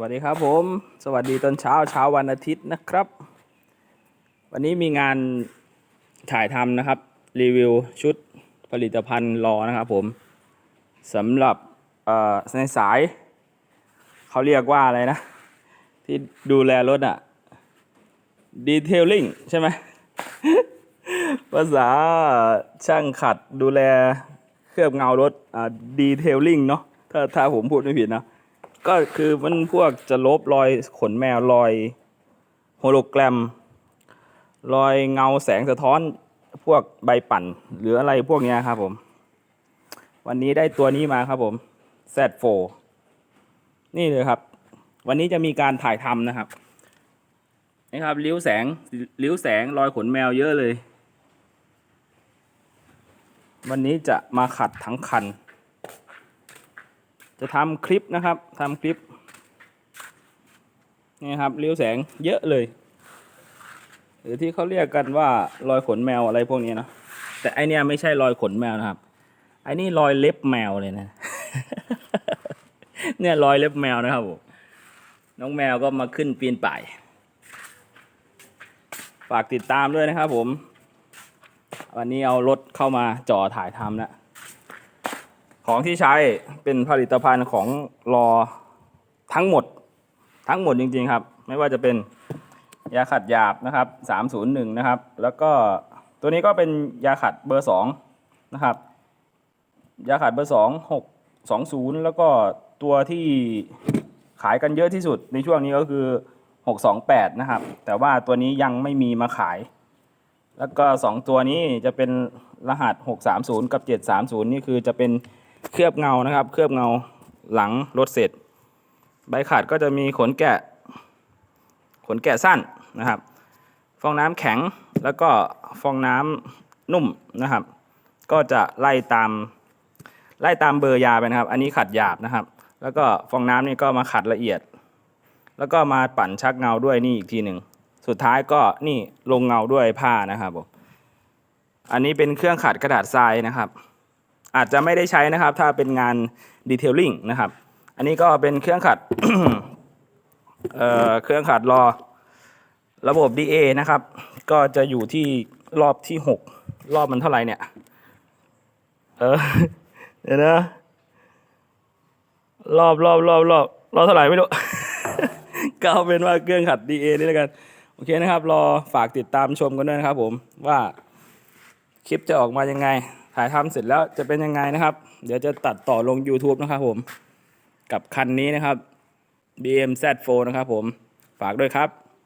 วัสดีครับผม สวัสดีตอนเช้าเช้าวันอาทิตย์นะครับ วันนี้มีงานถ่ายทำนะครับ รีวิวชุดผลิตภัณฑ์รอนะครับผมสำหรับเออในสาย เขาเรียกว่าอะไรนะ ที่ดูแลรถอะดีเทลลิ่งใช่ไหมภาษาช่างขัดดูแลเคลือบเงารถอ่าดีเทลลิ่งเนาะถ้าถ้าผมพูดไม่ผิดนะ ก็คือมันพวกจะลบรอยขนแมวรอยโฮโลแกรม รอยเงาแสงสะท้อนพวกใบปั่น หรืออะไรพวกนี้ครับผม วันนี้ได้ตัวนี้มาครับผม Z4 นี่เลยครับ วันนี้จะมีการถ่ายทำนะครับนี่ครับริ้วแสงริ้วแสงรอยขนแมวเยอะเลย วันนี้จะมาขัดทั้งคัน จะทำคลิปนะครับทำคลิปนี่ครับเลี้ยวแสงเยอะเลย หรือที่เขาเรียกกันว่ารอยขนแมวอะไรพวกนี้นะแต่ไอเนี้ยไม่ใช่รอยขนแมวนะครับไอนี่รอยเล็บแมวเลยนะ เนี่ยรอยเล็บแมวนะครับผมน้องแมวก็มาขึ้นปีนป่าย ฝากติดตามด้วยนะครับผม วันนี้เอารถเข้ามาจ่อถ่ายทำแล้ว ของที่ใช้เป็นผลิตภัณฑ์ของรอทั้งหมดทั้งหมดจริงๆครับ ไม่ว่าจะเป็นยาขัดหยาบนะครับ301นะครับ แล้วก็ตัวนี้ก็เป็นยาขัดเบอร์2นะครับยาขัดเบอร์2 620 แล้วก็ตัวที่ขายกันเยอะที่สุดในช่วงนี้ก็คือ 628 นะครับ แต่ว่าตัวนี้ยังไม่มีมาขาย แล้วก็ 2 ตัวนี้จะเป็นรหัส 630 กับ 730 นี่คือจะเป็น เคลือบเงานะครับ เคลือบเงาหลังรถเสร็จ ใบขาดก็จะมีขนแกะ ขนแกะสั้นนะครับ ฟองน้ำแข็งแล้วก็ฟองน้ำนุ่มนะครับ ก็จะไล่ตามไล่ตามเบอร์ยาไปนะครับ อันนี้ขัดหยาบนะครับ แล้วก็ฟองน้ำนี่ก็มาขัดละเอียด แล้วก็มาปั่นชักเงาด้วยนี่อีกทีหนึ่งสุดท้ายก็นี่ลงเงาด้วยผ้านะครับผมอันนี้เป็นเครื่องขัดกระดาษทรายนะครับ อาจจะไม่ได้ใช้นะครับ ถ้าเป็นงานดีเทลลิ่งนะครับ อันนี้ก็เป็นเครื่องขัดเอ่อเครื่องขัดรอ ระบบ DA นะครับ ก็จะอยู่ที่รอบที่หกรอบมันเท่าไหร่เนี่ย เออเดี๋ยวนะรอบรอบรอบรอบรอบเท่าไหร่ไม่รู้ก็เอาเป็นว่าเครื่องขัด DA นี่แล้วกัน โอเคนะครับ รอฝากติดตามชมกันด้วยนะครับผมว่าคลิปจะออกมายังไง ถ่ายทำเสร็จแล้วจะเป็นยังไงนะครับ เดี๋ยวจะตัดต่อลง YouTube นะครับผม กับคันนี้นะครับ BM Z4 นะครับผม ฝากด้วยครับ